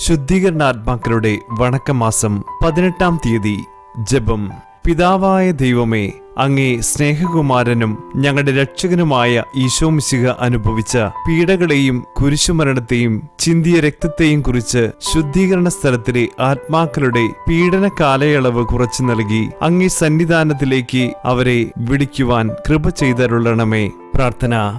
ശുദ്ധീകരണാത്മാക്കളുടെ വണക്കമാസം പതിനെട്ടാം തീയതി. ജപം. പിതാവായ ദൈവമേ അങ്ങേ സ്നേഹകുമാരനും ഞങ്ങളുടെ രക്ഷകനുമായ ഈശോമിശിഹ അനുഭവിച്ച പീഡകളെയും കുരിശുമരണത്തെയും ചിന്തിയ രക്തത്തെയും കുറിച്ച് ശുദ്ധീകരണ സ്ഥലത്തിലെ ആത്മാക്കളുടെ പീഡന കാലയളവ് കുറച്ചു നൽകി അങ്ങേ സന്നിധാനത്തിലേക്ക് അവരെ വിളിക്കുവാൻ കൃപ ചെയ്തരുളണമേ. പ്രാർത്ഥന.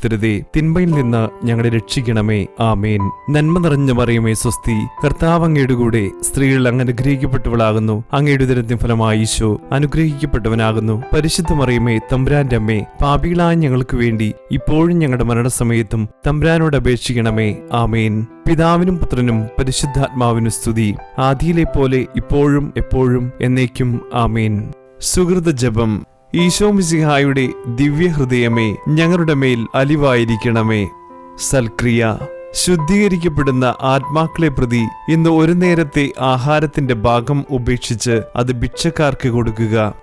ഉൾപ്പെടുത്തരുതേ തിന്മയിൽ നിന്ന് ഞങ്ങളെ രക്ഷിക്കണമേ. ആമേൻ. നന്മ നിറഞ്ഞ മറിയമേ സ്വസ്തി. കർത്താവ് അങ്ങയുടെ കൂടെ സ്ത്രീകൾ അങ്ങ് അനുഗ്രഹിക്കപ്പെട്ടവളാകുന്നു. അങ്ങയുടെ ഉദരത്തിൻ ഫലമായി ഈശോ അനുഗ്രഹിക്കപ്പെട്ടവനാകുന്നു. പരിശുദ്ധ മറിയമേ തമ്പുരാന്റെ അമ്മേ പാപികളായ ഞങ്ങൾക്ക് വേണ്ടി ഇപ്പോഴും ഞങ്ങളുടെ മരണസമയത്തും തമ്പുരാനോട് അപേക്ഷിക്കണമേ. ആമേൻ. പിതാവിനും പുത്രനും പരിശുദ്ധാത്മാവിനും സ്തുതി. ആദിയിലെ പോലെ ഇപ്പോഴും എപ്പോഴും എന്നേക്കും. ആമേൻ. സുഹൃത ജപം ഈശോ മിസിഹായുടെ ദിവ്യഹൃദയമേ ഞങ്ങളുടെ മേൽ അലിവായിരിക്കണമേ. സൽക്രിയ ശുദ്ധീകരിക്കപ്പെടുന്ന ആത്മാക്കളെ പ്രതി ഇന്ന് ഒരു നേരത്തെ ആഹാരത്തിന്റെ ഭാഗം ഉപേക്ഷിച്ച് അത് ഭിക്ഷക്കാർക്ക് കൊടുക്കുക.